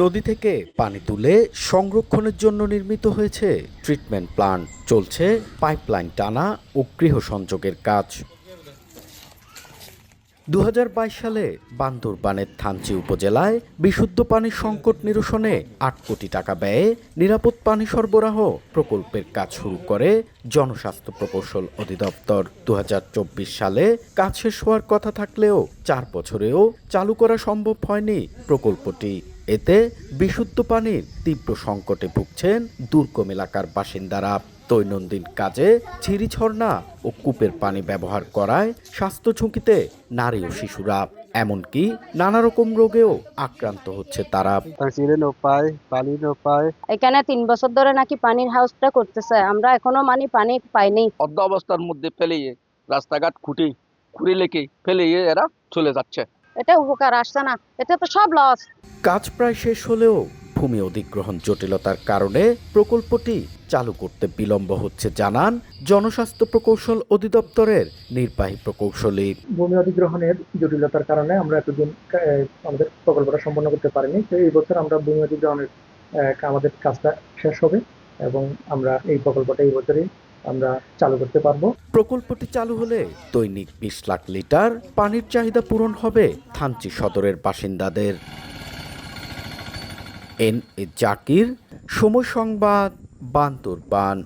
নদী থেকে পানি তুলে সংরক্ষণের জন্য নির্মিত হয়েছে ট্রিটমেন্ট প্লান্ট চলছে পাইপলাইন টানা ও গৃহ সংযোগের কাজ। দু হাজার বাইশ সালে বান্দরবানের থানচি উপজেলায় বিশুদ্ধ পানির সংকট নিরসনে আট কোটি টাকা ব্যয়ে নিরাপদ পানি সরবরাহ প্রকল্পের কাজ শুরু করে জনস্বাস্থ্য প্রকৌশল অধিদপ্তর। দু হাজার চব্বিশ সালে কাজ শেষ হওয়ার কথা থাকলেও চার বছরেও চালু করা সম্ভব হয়নি প্রকল্পটি। এতে বিশুদ্ধ পানির তীব্র সংকটে ভুগছেন দুর্গম এলাকার বাসিন্দারা। দৈনন্দিন কাজে ঝিরিঝর্ণা ও কূপের পানি ব্যবহার করায় স্বাস্থ্য ঝুঁকিতে নারী ও শিশুরা। এমনকি নানা রকম রোগেও আক্রান্ত হচ্ছে তারা। এখানে তিন বছর ধরে নাকি পানির হাউসটা করতেছে আমরা এখনও মানে পানি পাইনি। অর্ধ অবস্থার মধ্যে ফেলে রাস্তাঘাট খুঁটি খুঁড়ি লেকে ফেলে এরা চলে যাচ্ছে। এটা উপকার আসছে না। এটা তো সব লস কাজ প্রায় শেষ হলেও ভূমি অধিগ্রহণ জটিলতার কারণে প্রকল্পটি চালু করতে বিলম্ব হচ্ছে জানান জনস্বাস্থ্য প্রকৌশল অধিদপ্তরের নির্বাহী প্রকৌশলী। ভূমি অধিগ্রহণের জটিলতার কারণে আমরা এতদিন আমাদের প্রকল্পটা সম্পন্ন করতে পারিনি। তো এই বছর আমরা ভূমি অধিগ্রহণের আহ, আমাদের কাজটা শেষ হবে এবং আমরা এই প্রকল্পটা এই বছরই আমরা চালু করতে পারব। প্রকল্পটি চালু হলে দৈনিক বিশ লাখ লিটার পানির চাহিদা পূরণ হবে থানচি সদরের বাসিন্দাদের। এন এ জাকির, সময় সংবাদ, বান্দরবান।